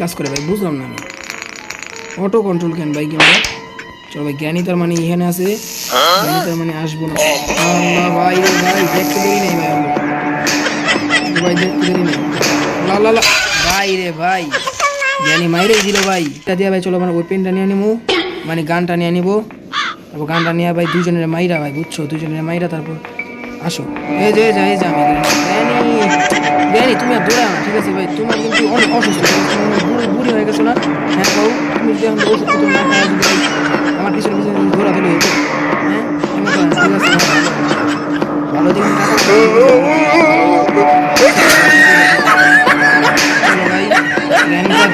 কাজ করে ভাই, বুঝলাম না আমি। অটো কন্ট্রোল কেন ভাই গেমটা চলো ভাই, জ্ঞানী তার মানে এখানে আছে। জ্ঞানী তার মানে আসব না। আল্লাহ ভাই ভাই, দেখতে দেরি নেই ভাই আমরা। ভাই, দেখতে দেরি নেই। লা লা লা। ভাই রে ভাই, জ্ঞানী মাইরেই দিল ভাই। এটা দিয়ে ভাই, চলো মানে ওই পেনটা নিয়ে নিবো মানে গানটা নিয়ে নিবো। তারপর গানটা নিয়ে ভাই দুজনের মাইরা ভাই, বুঝছ? দুজনের মাইরা তারপর আসো। এই যে এই যে আমি। জ্ঞানী। জ্ঞানী তুমি আর দৌড়া না, ঠিক আছে ভাই? তোমার কিন্তু অনেক অসুস্থ তুমি বুড়ি বুড়ি হয়ে গেছো না? হ্যাঁ বাবু, তুমি যদি এখন ওষুধ পত্র না খাওয়া যদি আমার পিছনে পিছনে দৌড়া দৌড়ি হ্যাঁ? ঠিক আছে। ভালো দিন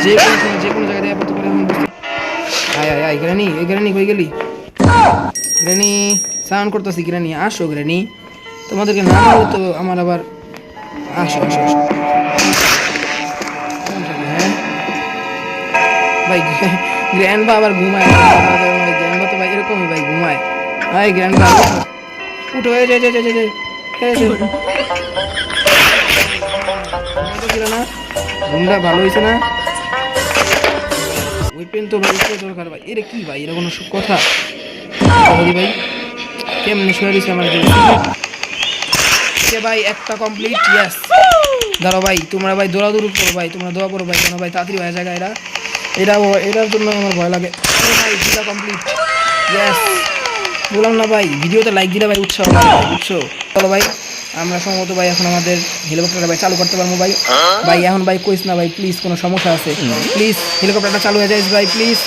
যে কোনো যে কোনো জায়গায় আপত্তি আমি আয় আয় আয়, গ্রানি, এই গ্রানি কই গেলি? গ্রানি সাউন্ড করতেছি, গ্রানি। আসো, গ্রানি। তোমাদেরকে না তো আমার আবার আসো আসো আসো। ভাই গ্র্যান্ড বা আবার ঘুমায়। গ্র্যান্ড বা তো ভাই, এরকমই ভাই, ঘুমায়। ভাই গ্র্যান্ড বা উঠো, এই যে যে যে যে না ঘুমটা ভালো হয়েছে না? ওই পেন তো ভাই দরকার ভাই। এরে কি ভাই, এরা কোনো কথা? ভাই, কেমনে শুয়ে দিছে আমার কে ভাই? একটা কমপ্লিট ইয়াস দাঁড়ো ভাই তোমরা ভাই দৌড়াদৌড়ি করো ভাই তোমরা দোয়া করো ভাই কেন ভাই তাড়াতাড়ি হয়ে জায়গা এরা। এটা এটার জন্য আমার ভয় লাগে। ভাই দুটা কমপ্লিট ইয়েস বললাম না ভাই ভিডিওতে লাইক দিলে ভাই উৎসাহ বুঝছ? চলো ভাই আমরা সম্ভবত ভাই এখন আমাদের হেলিকপ্টারটা ভাই চালু করতে পারব ভাই। ভাই এখন ভাই কইস না ভাই প্লিজ কোনো সমস্যা আছে? প্লিজ হেলিকপ্টারটা চালু হয়ে যায় ভাই প্লিজ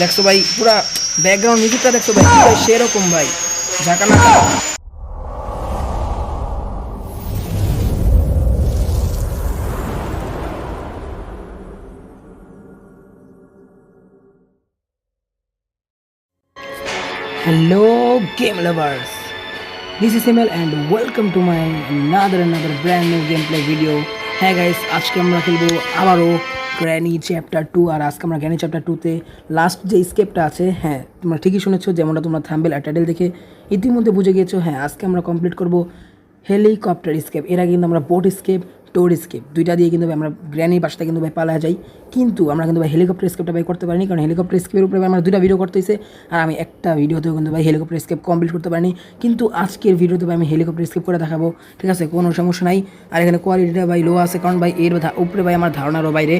দেখছ ভাই পুরা ব্যাকগ্রাউন্ড মিউজিকটা দেখছ ভাই সেরকম ভাই। ঝাঁকানা Hello, game lovers. This is Emil and welcome to my another another brand new gameplay video. হ্যাঁ গাইস আজকে আমরা খেলব আবারও গ্র্যানি চ্যাপ্টার টু আর আজকে আমরা গ্র্যানি চ্যাপ্টার টুতে লাস্ট যে স্কেপটা আছে হ্যাঁ তোমরা ঠিকই শুনেছো, যেমনটা তোমরা থাম্বেল আর টাইটেল দেখে ইতিমধ্যে বুঝে গিয়েছো হ্যাঁ আজকে আমরা কমপ্লিট করব হেলিকপ্টার স্কেপ এর আগে কিন্তু আমরা বোট স্কেপ টোর স্কেপ দুইটা দিয়ে কিন্তু আমরা গ্র্যানির বাসাটা কিন্তু ভাই পালা যাই। কিন্তু আমরা কিন্তু ভাই হেলিকপ্টার স্কেপটা ভাই করতে পারিনি। কারণ হেলিকপ্টার স্কেপের উপরে আমরা দুইটা ভিডিও করতে হয়েছে আর আমি একটা ভিডিওতেও কিন্তু ভাই হেলিকপ্টার স্কেপ কমপ্লিট করতে পারিনি। কিন্তু আজকের ভিডিওতে ভাই আমি হেলিকপ্টার স্কেপ করে দেখাবো। ঠিক আছে? কোনো সমস্যা নাই। আর এখানে কোয়ালিটিটা ভাই লো আছে। কারণ ভাই এর উপরে ভাই আমার ধারণারও বাইরে।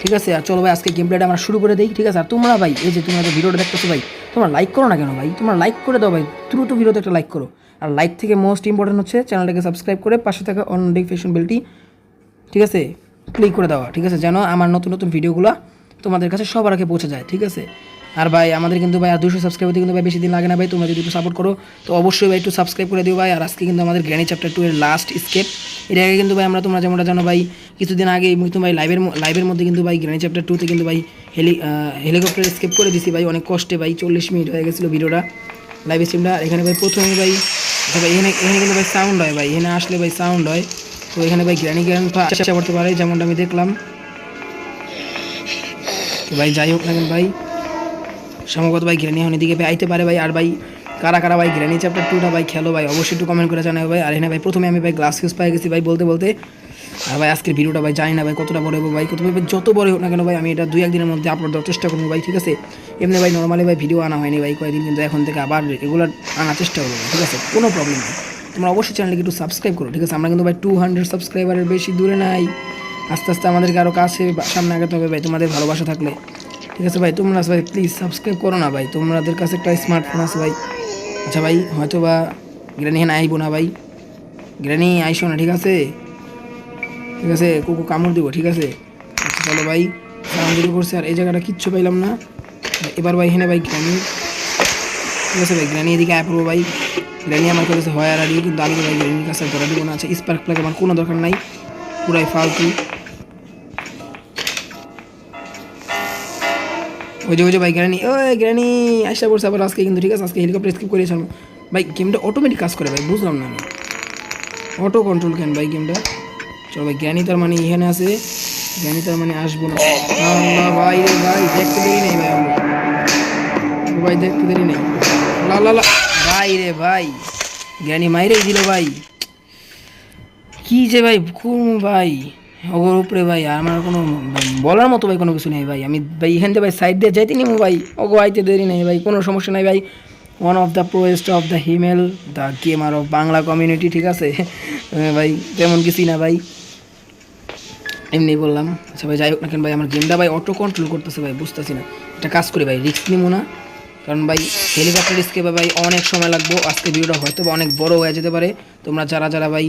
ঠিক আছে? আর চলো ভাই, আজকে গেম প্লেটা আমরা শুরু করে দিই। ঠিক আছে? আর তোমরা ভাই, এই যে তোমরা যে ভিডিওটা দেখতেছো ভাই, তোমরা লাইক করো না কেন ভাই? তোমরা লাইক করে দাও ভাই। দ্রুত ভিডিওতে একটা লাইক করো। আর লাইক থেকে মোস্ট ইম্পর্টেন্ট হচ্ছে চ্যানেলটাকে সাবস্ক্রাইব করে পাশে থাকা অন নোটিফিকেশন বেলটি ঠিক আছে? ক্লিক করে দেওয়া ঠিক আছে? যেন আমার নতুন নতুন ভিডিওগুলো তোমাদের কাছে সবার আগে পৌঁছে যায়, ঠিক আছে? আর ভাই, আমাদের কিন্তু ভাই, আর দুশো সাবস্ক্রাইব কিন্তু ভাই বেশি দিন লাগে না ভাই, তোমরা যদি একটু সাপোর্ট করো, তো অবশ্যই ভাই একটু সাবস্ক্রাইব করে দিও ভাই। আর আজকে কিন্তু আমাদের গ্র্যানি চ্যাপ্টার টু এর লাস্ট স্কেপ এর আগে কিন্তু ভাই আমরা তোমরা যেমনটা জানো ভাই, কিছুদিন আগে কিন্তু ভাই লাইভের লাইভের মধ্যে কিন্তু ভাই গ্র্যানি চ্যাপ্টার টুতে কিন্তু ভাই হেলি হেলিকপ্টার স্কেপ করে দিছি ভাই। অনেক কষ্টে ভাই, চল্লিশ মিনিট হয়ে গেছিল ভিডিওটা লাইভ স্ট্রিমটা এখানে ভাই প্রথমে আচ্ছা ভাই, এখানে এখানে কিন্তু ভাই সাউন্ড হয় ভাই। এখানে আসলে ভাই সাউন্ড হয়। তো এখানে ভাই গ্র্যানি গ্র্যান্ড চেষ্টা করতে পারে, যেমনটা আমি দেখলাম। তো ভাই যাই হোক না কেন ভাই, সম্ভবত ভাই গ্র্যানি এখন এদিকে ভাই আইতে পারে ভাই, আর ভাই কারা কারা ভাই গ্র্যানি চ্যাপ্টার টুটা ভাই খেলো ভাই, অবশ্যই একটু কমেন্ট করে জানাবে ভাই। আর এখানে ভাই প্রথমে আমি ভাই গ্লাস ফিউজ পাই গেছি ভাই বলতে বলতে। আর ভাই আজকের ভিডিওটা ভাই জানি না ভাই কতটা বড় হবে ভাই কত ভাই যত বড় হোক না কেন ভাই, আমি এটা দুই একদিনের মধ্যে আপলোড দেওয়ার চেষ্টা করব ভাই, ঠিক আছে? এমনি ভাই নর্মালি ভাই ভিডিও আনা হয়নি ভাই, কয়েকদিন কিন্তু এখন থেকে আবার রেগুলার আনার চেষ্টা করব ঠিক আছে? কোনো প্রবলেম নেই। তোমরা অবশ্যই চ্যানেলকে একটু সাবস্ক্রাইব করো, ঠিক আছে? আমরা কিন্তু ভাই টু হান্ড্রেড সাবস্ক্রাইবারের বেশি দূরে নাই। আস্তে আস্তে আমাদেরকে আরও কাছে সামনে আগাতে হবে ভাই, তোমাদের ভালোবাসা থাকলে। ঠিক আছে ভাই, তোমরা ভাই প্লিজ সাবস্ক্রাইব করো না ভাই, তোমাদের কাছে একটা স্মার্টফোন আছে ভাই। আচ্ছা ভাই হয়তো বা গ্রানি হ্যাঁ আইবো না ভাই। গ্রানি আইসো না, ঠিক আছে? ঠিক আছে, কুকু কামড় দিব, ঠিক আছে? আচ্ছা চলো ভাই শুরু করছে, আর এই জায়গাটা কিচ্ছু পাইলাম না। এবার ভাই, এখানে ভাই গ্রানি ঠিক আছে ভাই গ্রানি এদিকে আয় পড়ব ভাই। গ্রানি আমার কাছে হয় আর আগে কিন্তু আমি তো ভাই গ্রানির কাছে ধরা দিব না আছে স্পার্ক প্লাগ আমার কোনো দরকার নাই, পুরাই ফালতু। ওই যে ওই যে ভাই গ্রানি ওই গ্রানি আসা পড়ছে আবার আজকে, কিন্তু ঠিক আছে, আজকে হেলিকপ্টার স্কিপ করেছিলাম ভাই গেমটা অটোমেটিক কাজ করে ভাই, বুঝলাম না আমি। অটো কন্ট্রোল কেন ভাই গেমটা চলো ভাই জ্ঞানী তার মানে এখানে আছে জ্ঞানী তার মানে আসব না। ভাই ভাই, দেখতে দেরি নেই ভাই ভাই, দেখতে দেরি নেই। লা লা লা। ভাই রে ভাই। জ্ঞানী মাইরেই দিল ভাই। কি যে ভাই কোন ভাই। ওর উপরে ভাই আমার কোনো বলার মতো ভাই কোনো কিছু নেই ভাই। আমি ভাই, এখান থেকে ভাই সাইড দিয়ে যাইতে নিবো ভাই। ওগো আইতে দেরি নেই ভাই, কোনো সমস্যা নাই ভাই। One of the proest of the Himel the gamer of Bangla community ঠিক আছে? ভাই, তেমন কিছুই না ভাই। এমনি বললাম। আচ্ছা ভাই, যাই হোক না কেন ভাই, আমার গেমটা ভাই অটো কন্ট্রোল করতেছে ভাই, বুঝতেছি না। এটা কাজ করি ভাই রিস্ক নিবো না। কারণ ভাই হেলিকপ্টার স্কেপে ভাই অনেক সময় লাগবো। আজকে ভিডিওটা হয়তো বা অনেক বড় হয়ে যেতে পারে। তোমরা যারা যারা ভাই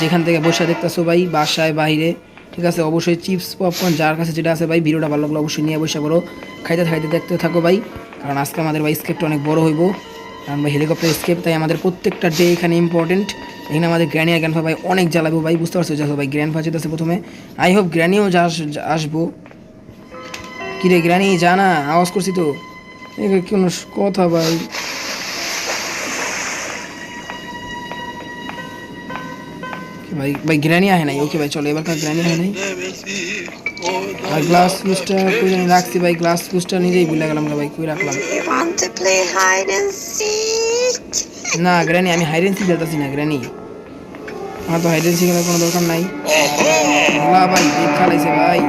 যেখান থেকে বসে দেখতেছো ভাই, বাসায়, বাইরে, ঠিক আছে? অবশ্যই চিপস পপকর্ন যার কাছে যেটা আছে ভাই, ভিডিওটা ভালো লাগল অবশ্যই নিয়ে বসে করো খাইতে খাইতে দেখতে থাকো ভাই। কারণ আজকে আমাদের ভাই স্কেপটা অনেক বড় হইব। কারণ ভাই হেলিকপ্টার স্কেপ তাই আমাদের প্রত্যেকটা ডে এখানে ইম্পর্টেন্ট এখানে আমাদের গ্র্যানি আর গ্র্যান্ডফা ভাই অনেক জ্বালাবো ভাই, বুঝতে পারছ? দেখো ভাই গ্র্যান্ডফা যেতেছে প্রথমে। আই হোপ গ্র্যানিও যা আসব। কিরে গ্র্যানি জানা আওয়াজ করছি তো? এগুলো কোনো কথা ভাই? ভাই ভাই গ্র্যানি আহে নাই? ওকে ভাই চলো এবার গ্র্যানি আহে নাই? আর গ্লাস ফিউজটা কই জানি রাখছি ভাই গ্লাস ফিউজটা নিজেই ভুলে গেলাম না ভাই কই রাখলাম? You want to play hide and seek? না গ্র্যানি আমি খেলতেছি না গ্র্যানি আমার তো হাইডেন্সি খেলার কোনো দরকার নাই। আল্লাহ ভাই দেখ খালাইছে ভাই।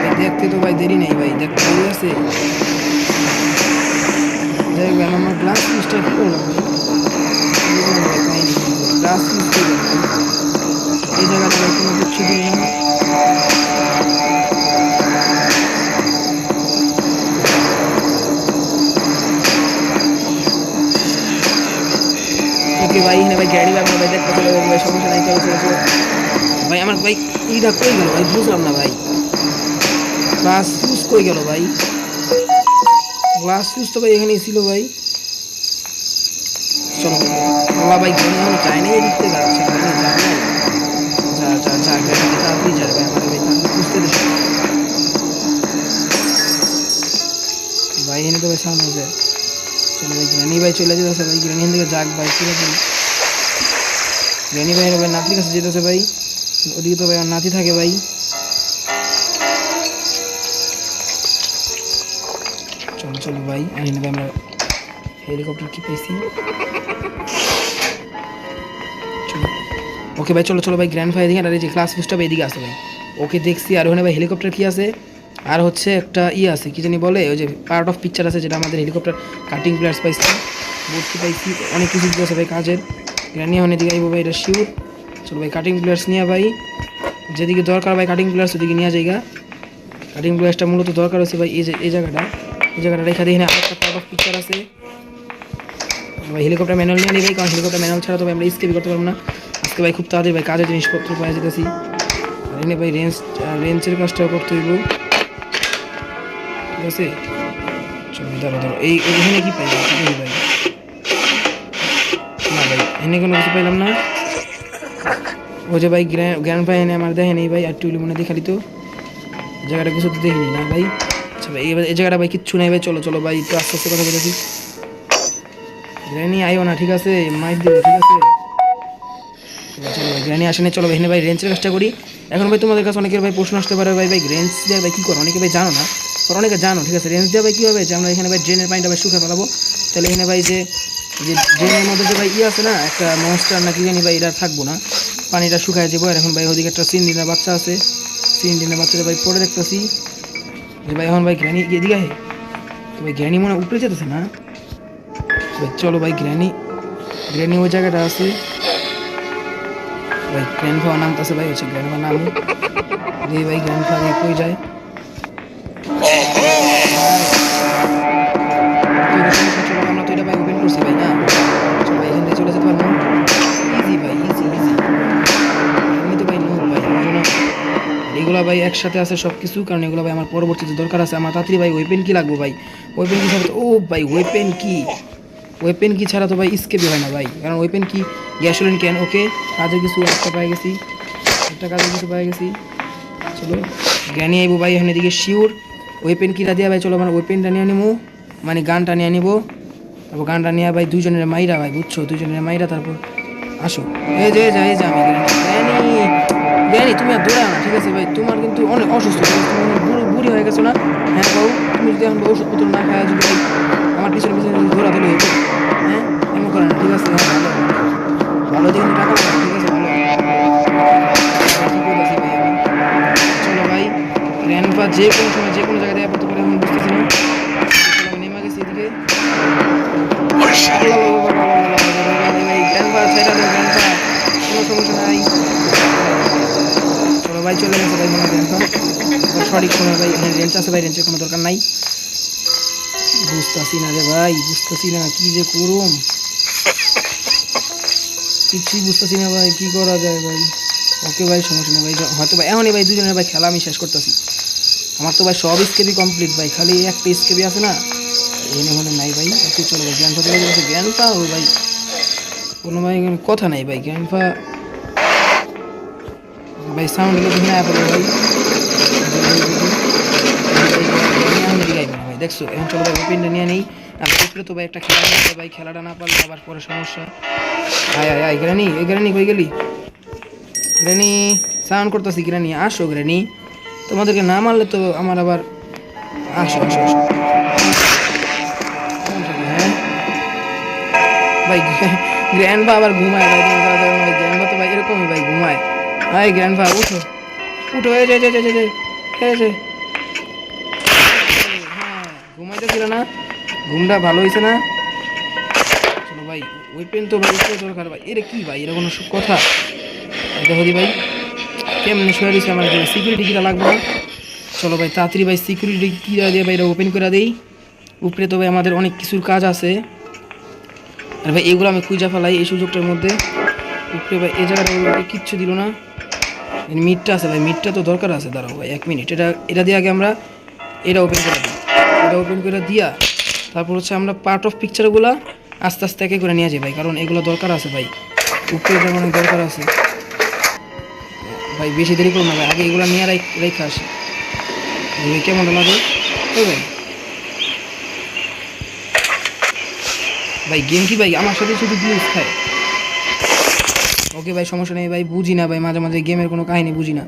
ভাই দেখতে তো ভাই দেরি নেই ভাই দেখতে আছে। হোক আমার গ্লাস ফিউজটা করলাম গ্লাস এই জায়গাটা ভাই, এখানে ভাই গাড়ি লাগবে ভাই দেখতে চলে ভাই সমস্যা নাই, চলো ভাই, আমার ভাই, এইটা কই গেল? ভাই, বুঝলাম না ভাই। গ্লাস ফিউজ কই গেল ভাই? গ্লাস ফিউজ তো ভাই এখানেই ছিল ভাই। চলো বাবা ভাই গেলে এখন না বুঝতে ভাই তো ভাই সামনে যায় চলো ভাই চলে ভাই থেকে যাক নাতির কাছে যেতেছে ভাই, ওদিকে তো ভাই নাতি থাকে ভাই। চলো ভাই আর আমরা হেলিকপ্টার কি পেয়েছি ওকে ভাই, চলো চলো ভাই গ্র্যান্ড ভাই এদিকে, আর এই যে ক্লাস ফুসটা এদিকে আসে ভাই। ওকে দেখছি, আর ওখানে ভাই হেলিকপ্টার কী আছে? আর হচ্ছে একটা ই আছে, কি জানি বলে, ওই যে পার্ট অফ পিকচার আছে, যেটা আমাদের হেলিকপ্টার কাটিং প্লেয়ার্স পাইছি। ভর্তি পাইছি? অনেক কিছু আছে ভাই কাজের। গ্র্যানি এখন এদিকে আইবো ভাই, এটা শিওর চলো ভাই কাটিং প্লেয়ার্স নিয়ে ভাই, যেদিকে দরকার ভাই কাটিং প্লেয়ার্স ওদিকে নিয়ে যাইগা। কাটিং প্লেয়ার্সটা মূলত দরকার হচ্ছে ভাই, এই যে, এই জায়গাটা। জায়গাটা রেখা দিয়ে আরেকটা পার্ট অফ পিকচার আছে। ভাই হেলিকপ্টার ম্যানুয়াল নিয়ে নিই ভাই, কারণ হেলিকপ্টার ম্যানুয়াল ছাড়া তো আমরা স্কেপই করতে পারব না। আজকে ভাই খুব তাড়াতাড়ি ভাই কাজের জিনিসপত্র পাওয়া যেতেছি। আর এনে ভাই রেঞ্জ রেঞ্জের কাজটাও করতে হইব। ঠিক আছে? চলো ধরো ধরো। এই এখানে কি পাই ভাই? না ভাই, এনে কোনো কিছু পাইলাম না। ও যে ভাই জ্ঞান ভাই এনে আমার দেখেনি ভাই, আর টুইলি মনে দেখালি তো। জায়গাটা কিছু তো দেখিনি না ভাই। এবার এই জায়গাটা ভাই কিচ্ছু নাই ভাই চলো চলো ভাই একটু আস্তে আস্তে কথা বলেছি গ্র্যানি আইও না ঠিক আছে? মাইক দেবো ঠিক আছে? চলো, ভাই গ্র্যানি আসেনি চলো ভাই ভাই রেঞ্জের কাজটা করি। এখন ভাই তোমাদের কাছে অনেকের ভাই প্রশ্ন আসতে পারে ভাই ভাই রেঞ্জ দিয়ে ভাই কী করো? অনেকে ভাই জানো না আর অনেকে জানো ঠিক আছে? রেঞ্জ দিয়ে ভাই কী হবে যে আমরা এখানে ভাই ড্রেনের পানিটা ভাই শুকে ফেলাবো। তাহলে এখানে ভাই যে যে ড্রেনের মধ্যে যে ভাই ই আছে না একটা মনস্টার না কি জানি ভাই এটা থাকব না। পানিটা শুকায় যাব। আর এখন ভাই ওদিকে একটা সিন্ডিনের বাচ্চা আছে। সিন্ডিনের বাচ্চাটা ভাই পরে দেখতেছি। ভাই এখন ভাই গ্র্যানি এদিকে দিয়ে ভাই গ্র্যানি মনে উপরে যেতেছে না চলো ভাই গ্র্যানি গ্র্যানি ওই জায়গাটা আছে ভাই গ্র্যান্ড ফাওয়ার নামতেছে ভাই হচ্ছে গ্র্যান্ড ফাওয়ার নাম দিয়ে ভাই গ্র্যান্ড ফাওয়ার যায় ভাই একসাথে আছে সব কিছু কারণ এগুলো ভাই আমার পরবর্তীতে দরকার আছে। আমার তাড়াতাড়ি ভাই ওয়েপেন কি লাগবে ভাই? ওয়েপেন কি ছাড়া ও ভাই ওয়েপেন কি? ওয়েপেন কি ছাড়া তো ভাই স্কেপই হয় না ভাই। কারণ ওয়েপেন কি? গ্যাসোলিন ক্যান ওকে কাজে কিছু একটা পাই গেছি। একটা কাজে কিছু পাই গেছি। চলো, জ্ঞানী আইবো ভাই, এখানে দিকে শিওর ওয়েপেন কিটা দিয়া ভাই? চলো আমার ওয়েপেনটা নিয়ে নিবো মানে গানটা নিয়ে নিবো। তারপর গানটা নিয়ে ভাই দুজনের মাইরা ভাই, বুঝছ? দুজনের মাইরা তারপর আসো। এই যে এই যে এই যে আমি। জ্ঞানী জ্ঞানী তুমি আর দৌড়াও না ঠিক আছে ভাই তোমার কিন্তু অনেক অসুস্থ তুমি অনেক বুড়ো বুড়ি হয়ে গেছো না হ্যাঁ বাবু তুমি যদি এখন ওষুধপত্র না খায় যদি ভাই আমার পিছনে পিছনে দৌড়া দিলে হ্যাঁ এমন করে না ঠিক আছে হ্যাঁ ভালো ভালো দিকে টাকা পাবো, ঠিক আছে ভালো কি করতেছি গ্র্যান্ডপা যে কোনো সময় যে কোনো জায়গায় দেওয়া পড়তে পারে এখন বুঝতেছি না চলো, আমি নেমে গেছি এদিকে গ্র্যান্ডপা ছেড়ে ভাই চলে গেছে ভাই মনে হয় এবার সঠিক সময় ভাই, এখানে রেঞ্চ আছে ভাই রেঞ্চের কোনো দরকার নাই। বুঝতেছি না রে ভাই, বুঝতেছি না, কি যে করুম। কিচ্ছুই বুঝতেছি না ভাই, কি করা যায় ভাই? ওকে ভাই, সমস্যা নেই ভাই হয়তো ভাই, এমনই ভাই, দুজনের ভাই, খেলা আমি শেষ করতেছি। আমার তো ভাই সব স্কেপই কমপ্লিট ভাই, খালি একটা স্কেপই আছে না, এনে মনে নাই ভাই ওকে চলো ভাই, জ্ঞান চলে গেছে জ্ঞান পাও ভাই। কোনো ভাই কথা নাই ভাই, জ্ঞান ভাই সাউন্ড হলে তুমি না পড়বে ভাই দেখছ এখন চলো ভাই ওপেনটা নিয়ে নেই আর তো ভাই একটা খেলা নিয়ে ভাই খেলাটা না পারলে আবার পরে সমস্যা আয় আয় আয় গ্রানি এই গ্রানি কই গেলি গ্রানি সাউন্ড করতেছি গ্রানি আসো গ্রানি তোমাদেরকে না মারলে তো আমার আবার আসো আসো আসো হ্যাঁ ভাই গ্র্যান্ড বা আবার ঘুমায় ভাই ভাই গ্র্যান্ড বা উঠো। উঠো, এই যে যে হ্যাঁ ঘুমাইতেছিল না? ঘুমটা ভালো হয়েছে না? চলো ভাই, ওই পেন তো ভাই দরকার ভাই। এটা কি ভাই এটা কোনো সু- কথা এটা হলি ভাই, কেমনি শুয়ে দিচ্ছে আমার সিকিউরিটি কিটা লাগবে না? চলো ভাই, তাড়াতাড়ি ভাই সিকিউরিটি কিটা দিয়ে ভাই এটা ওপেন করে দেই। উপরে তো ভাই, আমাদের অনেক কিছুর কাজ আছে। আর ভাই, এগুলো আমি খুঁজে ফেলাই এই সুযোগটার মধ্যে। উপরে ভাই এই জায়গাটা কিচ্ছু দিল না। মিটটা আছে ভাই, মিটটা তো দরকার আছে, দাঁড়াও ভাই, এক মিনিট। এটা এটা দিয়ে আগে আমরা এটা ওপেন করে দিই। এটা ওপেন করে দিয়া তারপর হচ্ছে আমরা পার্ট অফ পিকচারগুলো আস্তে আস্তে একে করে নিয়ে যাই ভাই, কারণ এগুলো দরকার আছে ভাই। উপরে এটা অনেক দরকার আছে। ভাই, বেশি দেরি করুন না ভাই, আগে এগুলো নিয়ে রাখ- আসি। কেমন লাগে? ওই ভাই। ভাই গেম কি ভাই? আমার সাথে শুধু গ্লিচ খায়। ওকে ভাই সমস্যা নেই ভাই, বুঝি না ভাই, মাঝে মাঝে গেমের কোনো কাহিনী বুঝি না।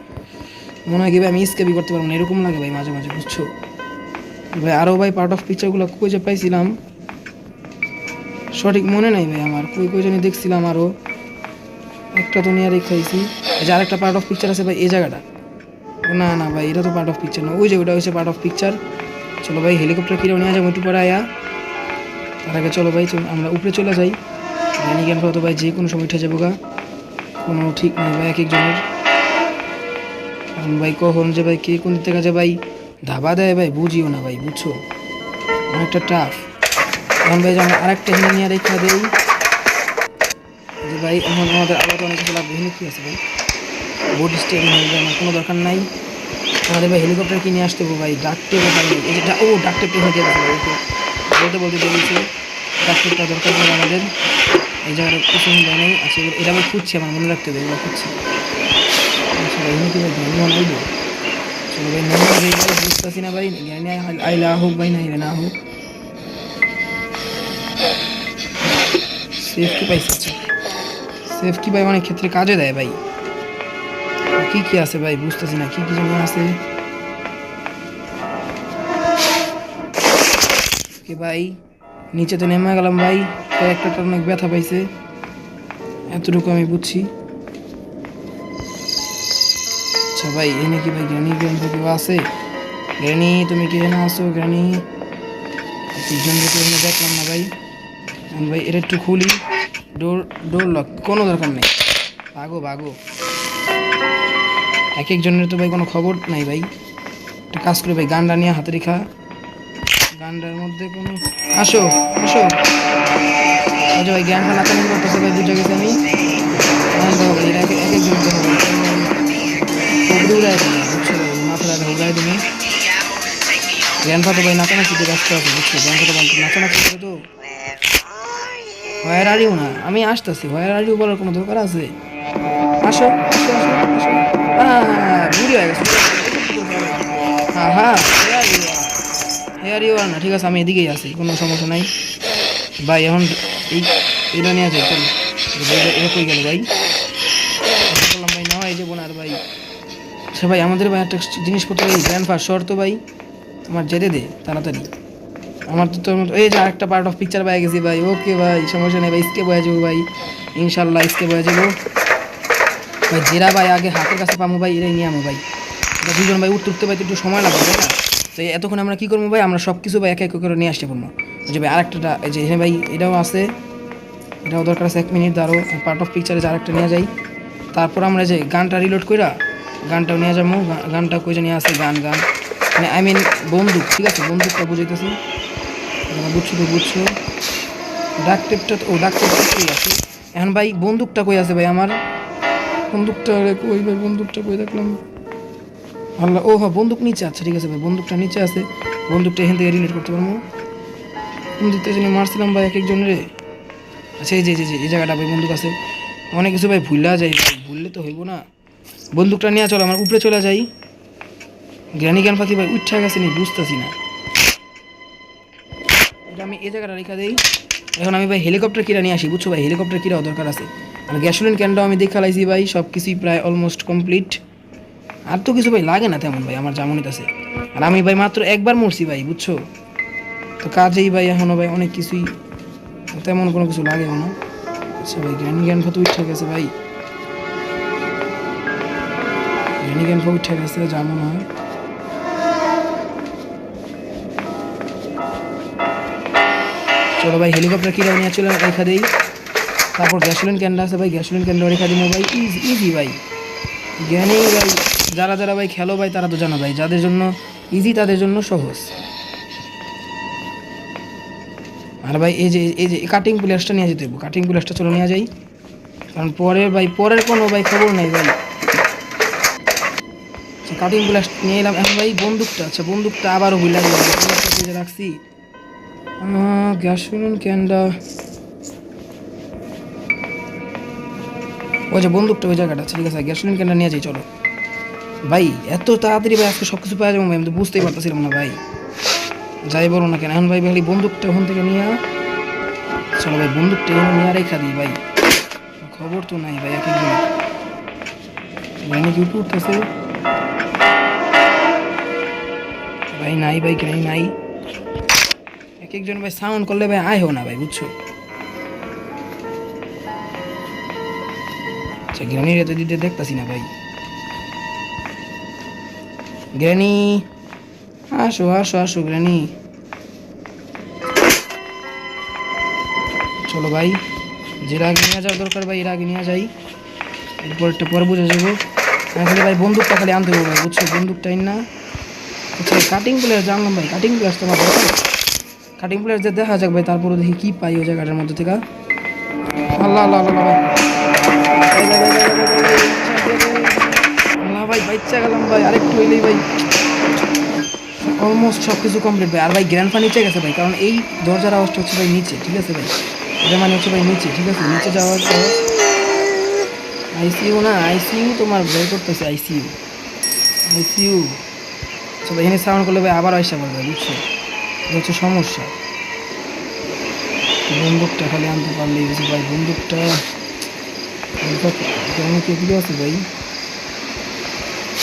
মনে হয় কি ভাই আমি স্কেপই করতে পারব না, এরকম লাগে ভাই মাঝে মাঝে, বুঝছ? ভাই আরও ভাই পার্ট অফ পিকচারগুলো কই যে পাইছিলাম? সঠিক মনে নাই ভাই আমার, কই কই জানি দেখছিলাম আরও একটা তো নিয়ে রেখাইছি যে আরেকটা পার্ট অফ পিকচার আছে ভাই, এই জায়গাটা। না না ভাই, এটা তো পার্ট অফ পিকচার না, ওই যে ওটা হচ্ছে পার্ট অফ পিকচার চলো ভাই হেলিকপ্টার কিনেও নিয়ে যাব একটু পরে আয়া। তার আগে চলো ভাই আমরা উপরে চলে যাই। জানি জ্ঞান তো ভাই যে কোনো সময় উঠে যাব গা। কোনো ঠিক নেই। ভাই, এক একজনের। ভাই, কখন যে ভাই, কে কোন থেকে যে ভাই? ধাবা দেয় ভাই, বুঝিও না ভাই, বুঝছ? অনেকটা টাফ এখন ভাই, যে আমরা আরেকটা হিনে নিয়ে রেখা দেই। যে ভাই, এখন আমাদের আলাদা অনেক কিছু লাগবে হিনে কি আছে ভাই? বোট স্টেডিয়াম হয়ে আমার কোনো দরকার নাই। আমাদের ভাই হেলিকপ্টার কিনে আসতে হবে ভাই ডাকতে হবে ভাই এই যে ও ডাকতে হয়ে যাবে বলতে বলতে বেরিয়েছে ডাক্তারটা দরকার আমাদের। এই জায়গাটা কিছু নেই আচ্ছা এগুলো- এটা আমি খুঁজছি, আমার মনে রাখতে হবে খুঁজছি। আচ্ছা কি ভাই না হোক ভাই না হোক। সেফ কি আচ্ছা ভাই, অনেক ক্ষেত্রে কাজে দেয় ভাই। কি কি আছে ভাই, বুঝতেছি না, কি কি যেন আছে। ভাই, নিচে তো নেমে গেলাম ভাই। ক্যারেক্টারটা অনেক ব্যথা পাইছে। এতটুকু আমি বুঝছি। আচ্ছা ভাই এনে কি ভাই গ্রানি গ্রানি কেউ আছে? গ্রানি, তুমি কি এখানে আসো গ্রানি? তিনজন তো এখানে দেখলাম না ভাই। ভাই, এটা একটু খুলি। ডোর ডোর লক কোনো দরকার নেই। ভাগো ভাগো। এক একজনের তো ভাই কোনো খবর নাই ভাই। একটা কাজ করে ভাই গানটা নিয়ে হাতে রেখা। গানটার মধ্যে কোনো আসো আসো। আচ্ছা ভাই জ্ঞানটা নাচানি করতেছে ভাই বুঝে গেছি আমি। জ্ঞান ভাই জ্ঞান তো। না আমি আসতেছি আর ইউ বলার কোনো দরকার আছে? আসো আসো আহ, বুড়ি হয়ে গেছে। হ্যাঁ হ্যাঁ আর না, ঠিক আছে, আমি এদিকেই আছি, কোনো সমস্যা নাই। ভাই, এখন এই এটা নিয়ে যাই, চলো। গেল, ভাই। বললাম, ভাই, না, এই যে বোনার ভাই। আচ্ছা ভাই, আমাদের ভাই একটা জিনিসপত্র, এই গ্র্যান্ড ফার শর্ত ভাই। আমার যেতে দে, তাড়াতাড়ি। আমার তো তোর এই যে আরেকটা পার্ট অফ পিকচার পেয়ে গেছি, ভাই। ওকে, ভাই, সমস্যা নেই, ভাই স্কেপ হয়ে যাব, ভাই। ইনশাল্লাহ স্কেপ হয়ে যাব। ভাই জেরা ভাই, আগে হাতের কাছে পামো, ভাই, এরাই নিয়ে আমো, ভাই। দুজন, ভাই, উঠতে উঠতে, ভাই একটু সময় লাগবে না? তো এতক্ষণ আমরা কী করব ভাই? আমরা সব কিছু ভাই এক এক করে নিয়ে আসতে পারব যে ভাই আরেকটা যে হ্যাঁ ভাই এটাও আছে। এটাও দরকার আছে এক মিনিট দাঁড়ো পার্ট অফ পিকচারে যে আরেকটা নিয়ে যাই। তারপর আমরা যে গানটা রিলোড কইরা গানটাও নিয়ে যাব। গানটা কই যে নিয়ে আসে গান গান। মানে আই মিন বন্দুক, ঠিক আছে? বন্দুকটা বুঝাইতেছি। বুঝছ তো বুঝছ? ডাক টেপটা ও ডাক টেপটা কই আছে। এখন ভাই বন্দুকটা কই আছে ভাই আমার? বন্দুকটা কই ভাই? বন্দুকটা কই দেখলাম। আল্লাহ, ও হ্যাঁ বন্দুক নিচে আচ্ছা ঠিক আছে ভাই, বন্দুকটা নিচে আছে। বন্দুকটা এখান থেকে রিলেট করতে পারব। কোন দিকটা জানি মারছিলাম ভাই এক একজনের। আচ্ছা এই যে যে- এই জায়গাটা ভাই, বন্দুক আছে। অনেক কিছু ভাই ভুলা যায় ভুললে তো হইব না। বন্দুকটা নিয়ে চলো, আমার উপরে চলে যাই। জ্ঞানী জ্ঞান পাতি ভাই উঠা গেছে নি, বুঝতেছি না। এটা আমি এই জায়গাটা রেখা দেই। এখন আমি ভাই হেলিকপ্টার কিরা নিয়ে আসি, বুঝছ ভাই? হেলিকপ্টার কিরাও দরকার আছে। আর গ্যাসোলিন ক্যানটাও আমি দেখা লাইছি ভাই সব কিছুই প্রায় অলমোস্ট কমপ্লিট আর তো কিছু ভাই লাগে না তেমন ভাই, আমার জামনিত আছে আর আমি ভাই মাত্র একবার মরছি ভাই, বুঝছ? তো কাজেই ভাই এখনও ভাই অনেক কিছুই তেমন কোনো কিছু লাগে না। আচ্ছা ভাই, জ্ঞান জ্ঞান ফটো উঠে গেছে ভাই। জ্ঞানী জ্ঞান ফটো উঠে গেছে, যা মনে হয়। চলো ভাই হেলিকপ্টার কিনে নিয়ে চলে রেখা দিই তারপর গ্যাসোলিন ক্যান্ডা আছে ভাই গ্যাসোলিন ক্যান্ডা রেখা দিব ভাই। ইজি ইজি ভাই। জ্ঞানী ভাই। যারা যারা ভাই খেলো ভাই, তারা তো জানো ভাই, যাদের জন্য ইজি তাদের জন্য সহজ। আর ভাই, এই যে এই যে কাটিং প্লেয়ার্সটা নিয়ে যেতে কাটিং প্লেয়ার্সটা চলো নিয়ে যাই। কারণ পরের ভাই, পরের কোনো ভাই খবর নাই ভাই। কাটিং প্লেয়ার্স নিয়ে এলাম। এখন ভাই বন্দুকটা আচ্ছা বন্দুকটা আবারও ভুল রাখছি। গ্যাসোলিন ক্যান্ডা। ওই যে বন্দুকটা ওই জায়গাটা আছে ঠিক আছে গ্যাসোলিন ক্যান্ডা, নিয়ে যাই, চলো। ভাই, এত তাড়াতাড়ি ভাই আজকে সব কিছু পাওয়া যাব, ভাই, আমি তো বুঝতেই পারতেছিলাম না, ভাই। যাই বলো না কেন, এখন ভাই ভাই বন্দুকটা ওখান থেকে নিয়ে। চলো ভাই, বন্দুকটা এখানে নিয়ে রেখা দিই, ভাই। খবর তো নাই ভাই একজনের। ভাই উঠতেছে? ভাই, নাই ভাই, কেন নাই? এক একজন ভাই সাউন্ড করলে ভাই আয় হো না ভাই, বুঝছ? আচ্ছা গ্রানির এত দিতে দেখতাছি না ভাই। গ্রানি আসো আসো আসো গ্রানি চলো ভাই যেটা আগে নিয়ে যাওয়া দরকার ভাই, এর নিয়ে যাই। এরপর একটা পরে বুঝে যাব। খালি ভাই বন্দুকটা খালি আনতে হবে ভাই, বুঝছ? বন্দুকটা না। আচ্ছা কাটিং প্লেয়ার জানলাম ভাই কাটিং প্লেয়ার তো আমার দরকার। কাটিং প্লেয়ার যে দেখা যাক ভাই তারপরে দেখি কি পাই ওই জায়গাটার মধ্যে থেকে। আল্লাহ আল্লাহ আল্লাহ ভাই। ভাই, বাচ্চা গেলাম ভাই আরেকটু হইলেই ভাই। অলমোস্ট সব কিছু কমপ্লিট ভাই। আর ভাই গ্র্যান্ড নিচে গেছে ভাই কারণ এই দরজার আওয়াজটা হচ্ছে ভাই নিচে ঠিক আছে ভাই? এটা মানে হচ্ছে ভাই নিচে ঠিক আছে? নিচে যাওয়ার আইসিইউ না আইসিইউ তোমার বের করতেছে আইসিইউ আইসিইউ ভাই এখানে সাউন্ড করলে ভাই আবার আইসা পড়বে বুঝছ? এটা হচ্ছে সমস্যা। বন্দুকটা খালি আনতে পারলেই ভাই বন্দুকটা। গ্রামে কে দিকে আছে ভাই?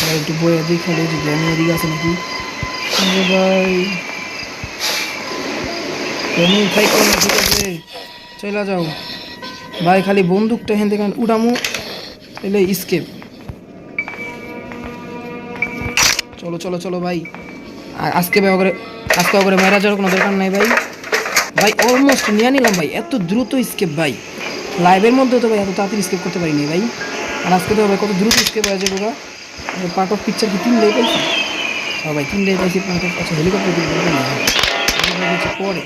ভাই একটু বইয়ে দিই খালি যে গ্রামে এদিকে আছে নাকি? আরে ভাই। ঠিক আছে? চলে যাও। ভাই, খালি বন্দুকটা এখান থেকে উঠামু এলে স্কেপ চলো চলো চলো ভাই। আজকে ভাই ওগরে আজকে ওগরে মেরা যাওয়ার কোনো দরকার নাই ভাই। ভাই অলমোস্ট নিয়ে নিলাম ভাই, এত দ্রুত স্কেপ ভাই। লাইভের মধ্যে তো ভাই, এত তাড়াতাড়ি স্কেপ করতে পারিনি ভাই। আর আজকে তো ভাই কত দ্রুত স্কেপ হয়ে যাবে পার্ট অফ পিকচার কি তিন পার্ট অফ আচ্ছা হেলিকপ্টার দিকে বলবেন না। হেলিকপ্টার হচ্ছে পরে।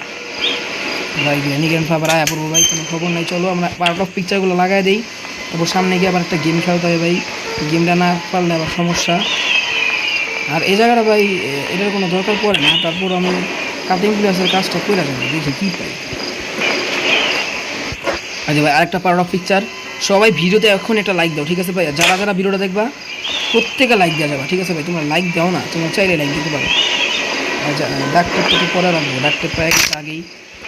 ভাই গ্র্যান্ড ফাবার আয়া পড়ব ভাই? কোনো খবর নাই, চলো আমরা পার্ট অফ পিকচারগুলো লাগাই দিই। তারপর সামনে গিয়ে আবার একটা গেম খেলতে হবে ভাই। গেমটা না পারলে আবার সমস্যা। আর এই জায়গাটা ভাই, এটার কোনো দরকার পড়ে না। তারপর আমি কাটিং প্লেয়ার্সের কাজটা করে যাব দেখি কী পাই। আচ্ছা ভাই, আরেকটা পার্ট অফ পিকচার সবাই ভিডিওতে এখন একটা লাইক দাও, ঠিক আছে ভাই যারা যারা ভিডিওটা দেখবা প্রত্যেকে লাইক দেওয়া যাবে, ঠিক আছে ভাই? তোমরা লাইক দাও না, তোমরা চাইলে লাইক দিতে পারো। যা- ডাক্তারটা একটু পরে রাখব। ডাক্তার প্রায় আগেই,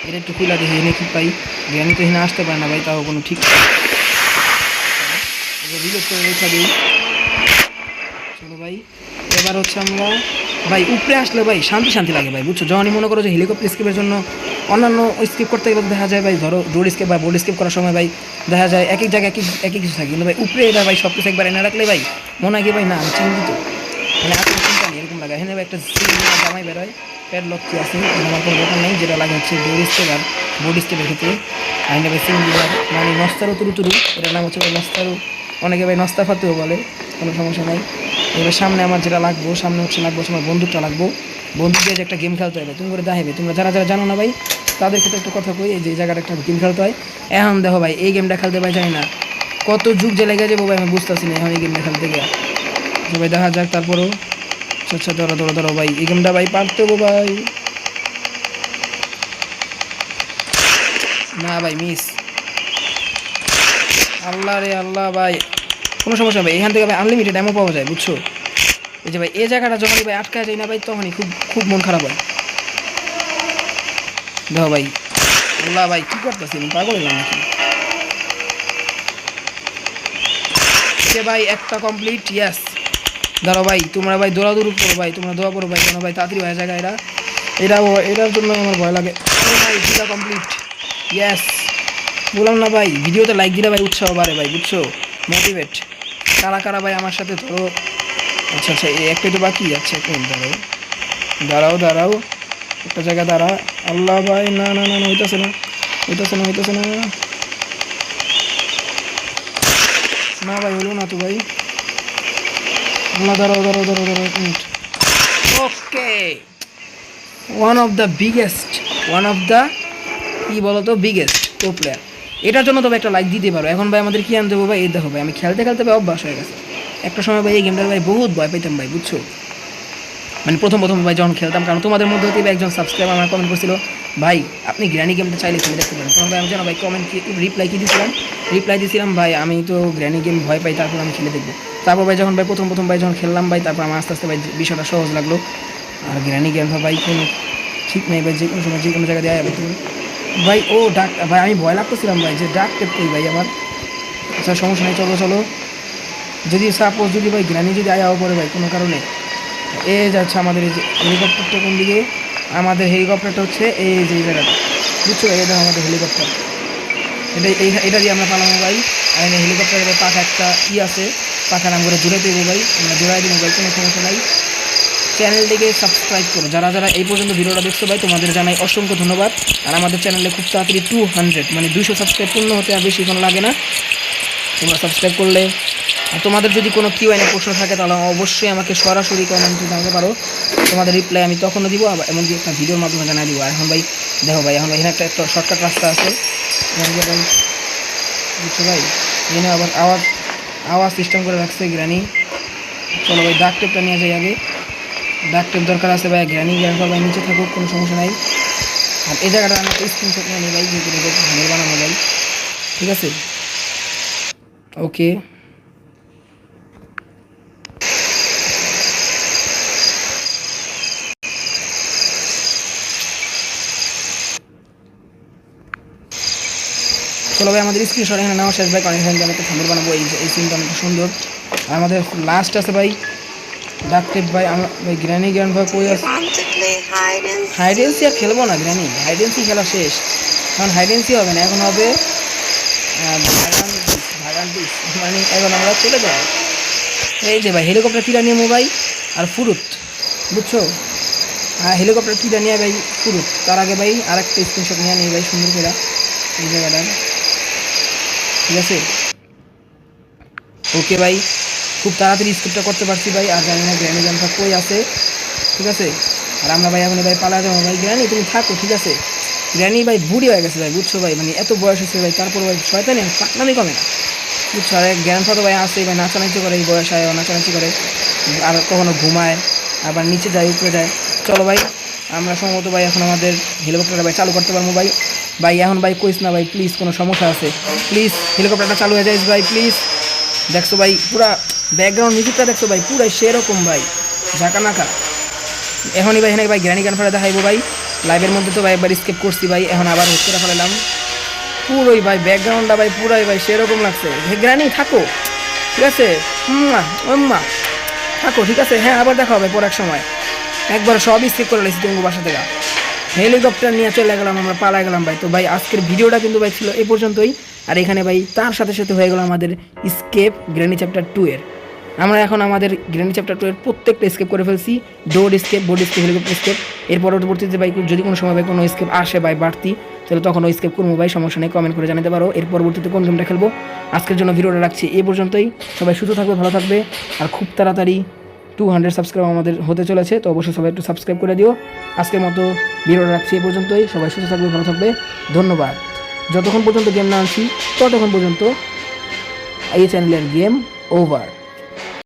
এটা একটু খুলে দেখি, এনে কি পাই? জ্ঞানী তো এখানে আসতে পারে না ভাই, তাও কোনো ঠিক রেখা দিই। চলো ভাই, এবার হচ্ছে আমরা ভাই, উপরে আসলে ভাই, শান্তি শান্তি লাগে ভাই, বুঝছ? যখনই মনে করো যে হেলিকপ্টার স্কেপের জন্য অন্যান্য স্কেপ করতে গেলে দেখা যায় ভাই, ধরো রোড স্কেপ বা বোর্ড স্কেপ করার সময় ভাই দেখা যায় এক এক জায়গায় এক এক কিছু থাকে। কিন্তু ভাই উপরে এটা ভাই সব কিছু একবার এনে রাখলে ভাই মনে হয় ভাই না, আমি চিন্তিত। মানে আসলে চিন্তা নেই এরকম লাগে। এখানে একটা জামাই বেরোয়। প্যাডলক কি আছে? আমার কোনো দোকান নেই। যেটা লাগে হচ্ছে ডোর স্টেপ আর বোর্ড স্টেপের ক্ষেত্রে। আর নেবে সিঙ্গুলার মানে নস্তারু তুরু তুরু। এটার নাম হচ্ছে নস্তারু। অনেকে ভাই নস্তা ফাতেও বলে, কোনো সমস্যা নাই। এবার সামনে আমার যেটা লাগবো, সামনে হচ্ছে লাগবো আমার বন্দুকটা লাগবো। বন্দুক দিয়ে যে একটা গেম খেলতে হবে, তুমি করে দেখাবে তোমরা যারা যারা জানো না ভাই, তাদের ক্ষেত্রে একটা কথা কই যে জায়গাটা একটা গেম খেলতে হয়। এখন দেখো ভাই, এই গেমটা খেলতে ভাই জানি না। কত যুগ যে লেগে যাব ভাই, আমি বুঝতেছি না এখন এই গেমটা খেলতে গিয়ে। ভাই, দেখা যাক তারপরেও। আচ্ছা ধরো ধরো ধরো ভাই, এই গেমটা ভাই পারতে হব ভাই। না ভাই মিস আল্লাহ রে আল্লাহ ভাই। কোনো সমস্যা ভাই এখান থেকে ভাই আনলিমিটেড এমন পাওয়া যায়, বুঝছ? এই যে ভাই, এই জায়গাটা যখনই ভাই আটকা যায় না ভাই, তখনই খুব খুব মন খারাপ হয়। দেখো ভাই, আল্লাহ ভাই, কী করতেছি পাগল হলাম নাকি? ভাই, একটা কমপ্লিট ইয়াস ধরো ভাই, তোমরা ভাই দৌড়াদৌড়ি করো ভাই, তোমরা দোয়া করো ভাই, কেন ভাই তাড়াতাড়ি হয়ে যায় এরা। এটা এটার জন্য আমার ভয় লাগে। ভাই, দুটা কমপ্লিট ইয়াস বললাম না ভাই, ভিডিওতে লাইক দিলে ভাই উৎসাহ বাড়ে ভাই, বুঝছ? মোটিভেট কারা কারা ভাই আমার সাথে ধরো আচ্ছা আচ্ছা এই একটা বাকি আছে এক দাঁড়াও। দাঁড়াও দাঁড়াও। একটা জায়গা দাঁড়া। আল্লাহ ভাই, না না না না, হইতেছে না। হইতেছে না হইতেছে না না ভাই, হলো না তো ভাই। আল্লাহ, দাঁড়াও দাঁড়াও দাঁড়াও দাঁড়াও minute. Okay. One of the biggest one of the কি বলতো বিগেস্ট প্রো প্লেয়ার এটার জন্য তবে একটা লাইক দিতে পারো। এখন ভাই আমাদের কি আনতে হবে ভাই? এই দেখো ভাই, আমি খেলতে খেলতে ভাই অভ্যাস হয়ে গেছে। একটা সময় ভাই এই গেমটার ভাই বহুত ভয় পেতাম ভাই, বুঝছ? মানে প্রথম প্রথম ভাই যখন খেলতাম, কারণ তোমাদের মধ্যে হতে একজন সাবস্ক্রাইবার আমার কমেন্ট করছিল, ভাই, আপনি গ্র্যানি গেমটা চাইলে খেলে দেখতে পারেন। তখন ভাই আমি জানো ভাই কমেন্ট রিপ্লাই কি দিয়েছিলাম রিপ্লাই দিয়েছিলাম ভাই, আমি তো গ্র্যানি গেম ভয় পাই, তারপর আমি খেলে দেখব। তারপর ভাই যখন ভাই প্রথম প্রথম ভাই যখন খেললাম ভাই, তারপর আমার আস্তে আস্তে ভাই বিষয়টা সহজ লাগল। আর গ্র্যানি গেম ভাই কোনো ঠিক নেই ভাই যে কোনো সময় যে কোনো জায়গায় দেওয়া যাবে ভাই, ও ডাক, ভাই, আমি ভয় লাগতেছিলাম ভাই, যে ডাক টেপ ভাই আমার। আচ্ছা সমস্যা নেই, চলো চলো। যদি সাপোজ যদি ভাই গ্রানি যদি আয়াও পড়ে ভাই, কোনো কারণে, এ যাচ্ছে আমাদের এই যে হেলিকপ্টারটা কোন দিকে? আমাদের হেলিকপ্টারটা হচ্ছে এই যে জায়গাটা। বুঝছ? এই দেখো আমাদের হেলিকপ্টার এটা, এই, এটা দিয়ে আমরা পালাবো ভাই। আর হেলিকপ্টারের পাখা একটা ই আছে পাখা নাম করে জুড়ে দেবো ভাই। আমরা জোড়াই দেবো ভাই, কোনো সমস্যা নাই। চ্যানেলটিকে সাবস্ক্রাইব করো। যারা যারা এই পর্যন্ত ভিডিওটা দেখছ ভাই, তোমাদের জানাই অসংখ্য ধন্যবাদ। আর আমাদের চ্যানেলে খুব তাড়াতাড়ি টু হান্ড্রেড মানে দুশো সাবস্ক্রাইব পূর্ণ হতে আর বেশি কোনো লাগে না। তোমরা সাবস্ক্রাইব করলে তোমাদের যদি কোনো কিউ আইনে প্রশ্ন থাকে, তাহলে অবশ্যই আমাকে সরাসরি কমেন্টে জানাতে পারো। তোমাদের রিপ্লাই আমি তখনও দিব এমনকি একটা ভিডিওর মাধ্যমে জানাই দিব। এখন ভাই, দেখো ভাই, এখন এখানে একটা একটা শর্টকাট রাস্তা আছে। বুঝছ ভাই? এখানে আবার আওয়াজ আওয়াজ সিস্টেম করে রাখছে গ্রানি চলো ভাই ডাক টেপটা নিয়ে যাই আগে। ডাক টেপ দরকার আছে ভাই গ্রানি গ্রানি ভাই নিচে থাকুক, কোনো সমস্যা নাই। আর এই জায়গাটা আমি স্ক্রিনশট নিয়ে নিই ভাই, যেহেতু বানানো ভাই। ঠিক আছে? ওকে চলো ভাই আমাদের স্ক্রিনশট এখানে নেওয়া শেষ ভাই কারণ এখানে আমি একটা সুন্দর বানাবো এই যে- এই সিনটা অনেক সুন্দর। আর আমাদের লাস্ট আছে ভাই ডাকটেপ ভাই আমার ভাই গ্র্যানি গ্র্যান্ড ভাই কই আছে? হাইডেন্সি আর খেলব না গ্র্যানি হাইডেন্সি খেলা শেষ। কারণ হাইডেন্সি হবে না এখন হবে মানে এখন আমরা চলে যাব এই যে ভাই হেলিকপ্টার কিরা নিয়ে ভাই? আর ফুরুত বুঝছ? হ্যাঁ হেলিকপ্টার কিরা নিয়ে ভাই ফুরুত তার আগে ভাই আর একটা স্ক্রিনশট নিয়ে নিয়ে ভাই সুন্দর করে। এই জায়গাটা। ঠিক আছে? ওকে ভাই। খুব তাড়াতাড়ি স্কিপটা করতে পারছি ভাই, আর জানি না গ্র্যানি জানটা কই আছে, ঠিক আছে? আর আমরা ভাই এখন ভাই পালা যাব। ভাই গ্র্যানি তুমি থাকো, ঠিক আছে? গ্র্যানি ভাই বুড়ি হয়ে গেছে ভাই, বুঝছ ভাই? মানে এত বয়স হয়েছে ভাই তারপর ভাই শয়তানি পাকনামি কমে না। বুঝছ? আর তো ভাই আসে ভাই নাচানাচি করে, এই বয়স হয় নাচানাচি করে। আর কখনো ঘুমায়, আবার নিচে যায়, উপরে যায়। চলো ভাই, আমরা সম্ভবত ভাই এখন আমাদের হেলিকপ্টারটা ভাই চালু করতে পারব ভাই। ভাই, এখন ভাই কইস না ভাই প্লিজ কোনো সমস্যা আছে। প্লিজ হেলিকপ্টারটা চালু হয়ে যাইস ভাই প্লিজ দেখছ ভাই, পুরা ব্যাকগ্রাউন্ড মিউজিকটা দেখছ ভাই, পুরাই সেরকম ভাই ঝাঁকা নাকা এখনই ভাই, এখানে ভাই গ্র্যানি গান ফেলে দেখাইবো ভাই। লাইভের মধ্যে তো ভাই একবার স্কেপ করছি ভাই, এখন আবার হচ্ছে ফেলাম পুরোই ভাই ব্যাকগ্রাউন্ডটা ভাই, পুরাই ভাই সেরকম লাগছে। হে গ্র্যানি থাকো। ঠিক আছে? উম্মা থাকো, ঠিক আছে? হ্যাঁ আবার দেখা হবে পর এক সময়। একবার সব স্কেপ করে লেছি তুমি বাসা থেকে। হেলিকপ্টার নিয়ে চলে গেলাম, আমরা পালা গেলাম ভাই। তো ভাই, আজকের ভিডিওটা কিন্তু ভাই ছিল এই পর্যন্তই। আর এখানে ভাই, তার সাথে সাথে হয়ে গেল আমাদের স্কেপ গ্র্যানি চ্যাপ্টার টু এর। আমরা এখন আমাদের গ্র্যান্ড চ্যাপ্টার টু এর প্রত্যেকটা স্কেপ করে ফেলছি। Door escape board escape helicopter escape এর পরবর্তীতে ভাই, যদি কোনো সময় ভাই কোনো স্কেপ আসে ভাই বাড়তি, তাহলে তখন ওই স্কেপ করব ভাই। সমস্যা নেই কমেন্ট করে জানাতে পারো। এর পরবর্তীতে কোন গেমটা খেলব? আজকের জন্য ভিডিওটা রাখছি এ পর্যন্তই। সবাই সুস্থ থাকবে, ভালো থাকবে। আর খুব তাড়াতাড়ি টু হান্ড্রেড সাবস্ক্রাইব আমাদের হতে চলেছে, তো অবশ্যই সবাই একটু সাবস্ক্রাইব করে দিও। আজকের মতো ভিডিওটা রাখছি এ পর্যন্তই, সবাই সুস্থ থাকবে, ভালো থাকবে, ধন্যবাদ। যতক্ষণ পর্যন্ত গেম না আনছি, ততক্ষণ পর্যন্ত এই চ্যানেলের গেম ওভার